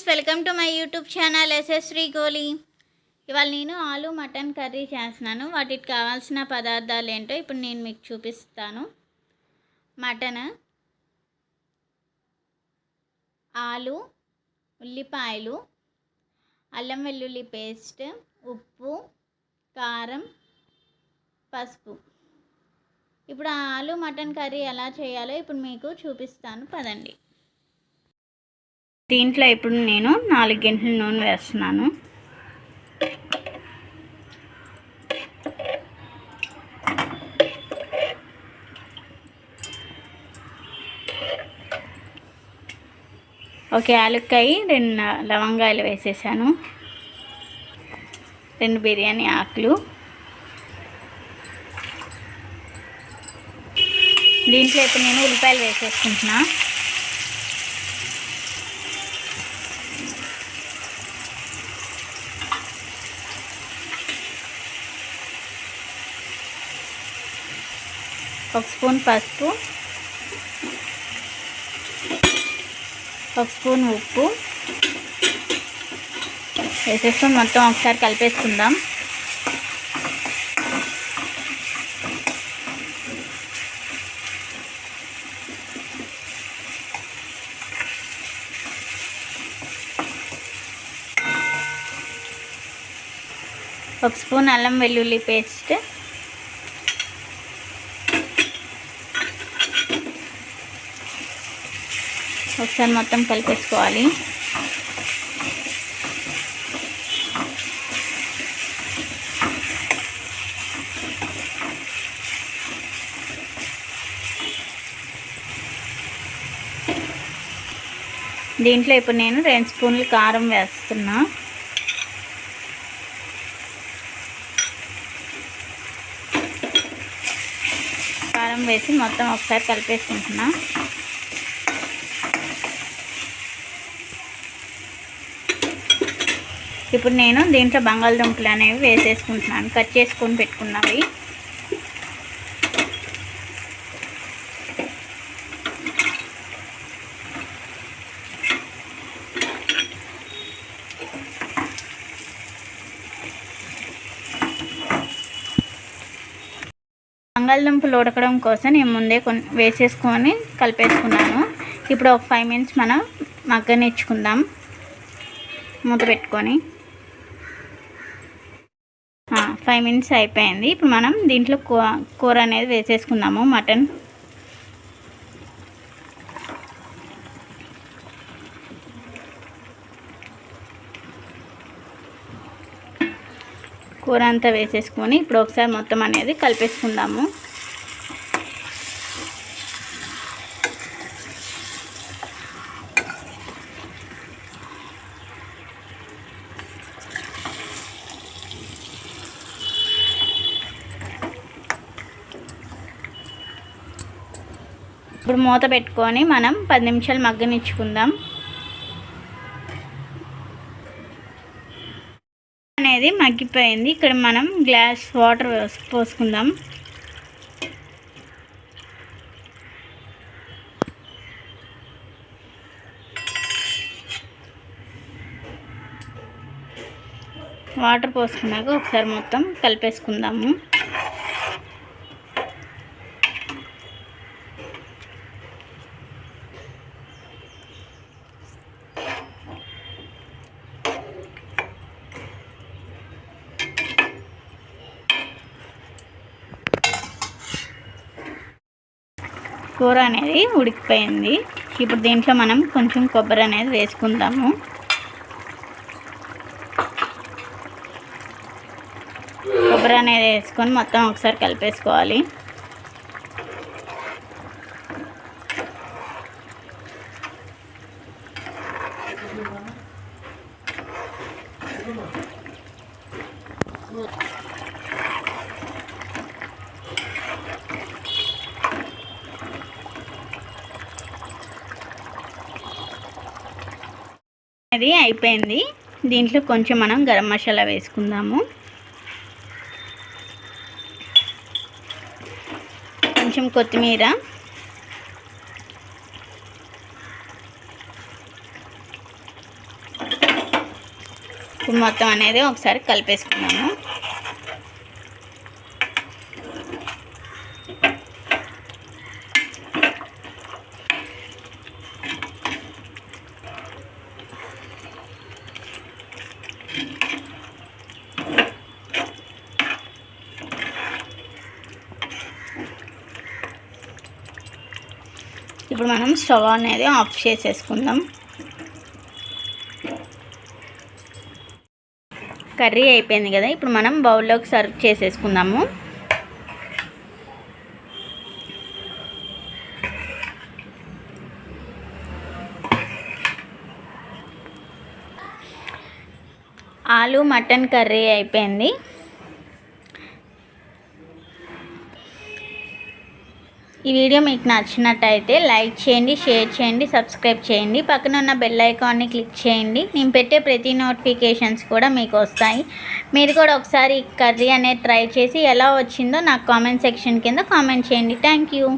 Friends welcome to my YouTube channel ఎస్ఎస్శ్రీ గోలీ. ఇవాళ నేను ఆలు మటన్ కర్రీ చేస్తున్నాను. వాటికి కావాల్సిన పదార్థాలు ఏంటో ఇప్పుడు నేను మీకు చూపిస్తాను. మటన్ ఆలు ఉల్లిపాయలు అల్లం వెల్లుల్లి పేస్ట్ ఉప్పు కారం పసుపు. ఇప్పుడు ఆలు మటన్ కర్రీ ఎలా చేయాలో ఇప్పుడు మీకు చూపిస్తాను. పదండి. దీంట్లో ఇప్పుడు నేను నాలుగు గంటల నూనె వేస్తున్నాను. ఒక యాలక్కాయ రెండు లవంగాయలు వేసేసాను. రెండు బిర్యానీ ఆకులు. దీంట్లో ఇప్పుడు నేను ఉల్లిపాయలు వేసేసుకుంటున్నాను ఒక స్పూన్ పసుపు ఒక స్పూన్ ఉప్పు. వేసేస్తాం మొత్తం ఒకసారి కలిపేసుకుందాం. ఒక స్పూన్ అల్లం వెల్లుల్లి పేస్ట్. ఒకసారి మొత్తం కలిపేసుకోవాలి. దీంట్లో ఇప్పుడు నేను రెండు స్పూన్లు కారం వేస్తున్నా. కారం వేసి మొత్తం ఒకసారి కలిపేసుకుంటున్నా. ఇప్పుడు నేను దీంట్లో బంగాళదుంపలు అనేవి వేసేసుకుంటున్నాను. కట్ చేసుకొని పెట్టుకున్నవి. బంగాళదుంపలు ఉడకడం కోసం నేను ముందే కొన్ని వేసేసుకొని కలిపేసుకున్నాను. ఇప్పుడు ఒక ఫైవ్ మినిట్స్ మనం మగ్గనిచ్చుకుందాం. మూత పెట్టుకొని. ఫైవ్ మినిట్స్ అయిపోయింది. ఇప్పుడు మనం దీంట్లో కూర కూర అనేది వేసేసుకుందాము మటన్. కూర అంతా వేసేసుకొని ఇప్పుడు ఒకసారి మొత్తం అనేది కలిపేసుకుందాము. ఇప్పుడు మూత పెట్టుకొని మనం పది నిమిషాలు మగ్గనిచ్చుకుందాం. అనేది మగ్గిపోయింది. ఇక్కడ మనం గ్లాస్ వాటర్ పోసుకుందాం. వాటర్ పోసుకున్నాక ఒకసారి మొత్తం కలిపేసుకుందాము. కూర అనేది ఉడికిపోయింది. ఇప్పుడు దీంట్లో మనం కొంచెం కొబ్బరి అనేది వేసుకుందాము. కొబ్బరి అనేది వేసుకొని మొత్తం ఒకసారి కలిపేసుకోవాలి. అది అయిపోయింది. దీంట్లో కొంచెం మనం గరం మసాలా వేసుకుందాము. కొంచెం కొత్తిమీర. మొత్తం అనేది ఒకసారి కలిపేసుకున్నాము ఇప్పుడు మనం స్టవ్ అనేది ఆఫ్ చేసేసుకుందాం. కర్రీ అయిపోయింది కదా ఇప్పుడు మనం బౌల్లోకి సర్వ్ చేసేసుకుందాము. ఆలు మటన్ కర్రీ అయిపోయింది. ఈ వీడియో మీకు నచ్చినట్టయితే లైక్ చేయండి షేర్ చేయండి సబ్స్క్రైబ్ చేయండి. పక్కన ఉన్న బెల్ ఐకాన్ని క్లిక్ చేయండి. నేను పెట్టే ప్రతి నోటిఫికేషన్స్ కూడా మీకు వస్తాయి. మీరు కూడా ఒకసారి కర్రీ అనేది ట్రై చేసి ఎలా వచ్చిందో నాకు కామెంట్ సెక్షన్ కింద కామెంట్ చేయండి. Thank you.